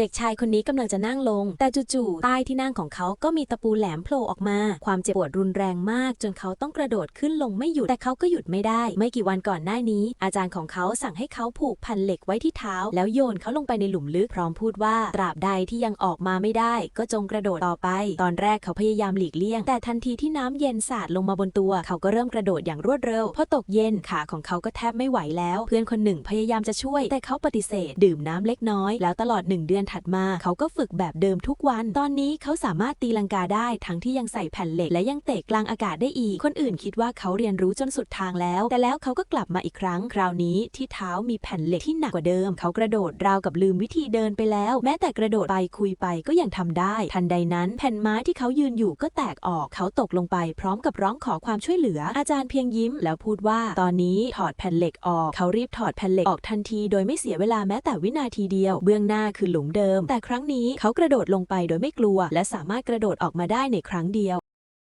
เด็กชายคนนี้กำลังจะนั่งลง แต่จู่ๆใต้ที่นั่งของเขาก็มีตะปูแหลมโผล่ออกมา ความเจ็บปวดรุนแรงมาก จนเขาต้องกระโดดขึ้นลงไม่หยุดแต่เขาก็หยุดไม่ได้ ไม่กี่วันก่อนหน้านี้ อาจารย์ของเขาสั่งให้เขาผูกพันเหล็กไว้ที่เท้า แล้วโยนเขาลงไปในหลุมลึกพร้อมพูดว่าตราบใดที่ยังออกมาไม่ได้ ก็จงกระโดดต่อไป ตอนแรกเขาพยายามหลีกเลี่ยง แต่ทันทีที่น้ำเย็นสาดลงมาบนตัว เขาก็เริ่มกระโดดอย่างรวดเร็วพอตกเย็นขาของเขาก็แทบไม่ไหวแล้ว เพื่อนคนหนึ่งพยายามจะช่วย แต่เขาปฏิเสธ ดื่มน้ำเล็กน้อยแล้วตลอดหนึ่งเดือนถัดมาเขาก็ฝึกแบบเดิมทุกวัน ตอนนี้เขาสามารถตีลังกาได้ทั้งที่ยังใส่แผ่นเหล็กและยังเตะกลางอากาศได้อีก คนอื่นคิดว่าเขาเรียนรู้จนสุดทางแล้ว แต่แล้วเขาก็กลับมาอีกครั้ง คราวนี้ที่เท้ามีแผ่นเหล็กที่หนักกว่าเดิม เขากระโดดราวกับลืมวิธีเดินไปแล้ว แม้แต่กระโดดไปคุยไปก็ยังทำได้ ทันใดนั้น แผ่นไม้ที่เขายืนอยู่ก็แตกออก เขาตกลงไปพร้อมกับร้องขอความช่วยเหลือ อาจารย์เพียงยิ้ม แล้วพูดว่าตอนนี้ถอดแผ่นเหล็กออก เขารีบถอดแผ่นเหล็กออกทันที โดยไม่เสียเวลาแม้แต่วินาทีเดียว เบื้องหน้าคือหลุมเดิม แต่ครั้งนี้เขากระโดดลงไปโดยไม่กลัว และสามารถกระโดดออกมาได้ในครั้งเดียว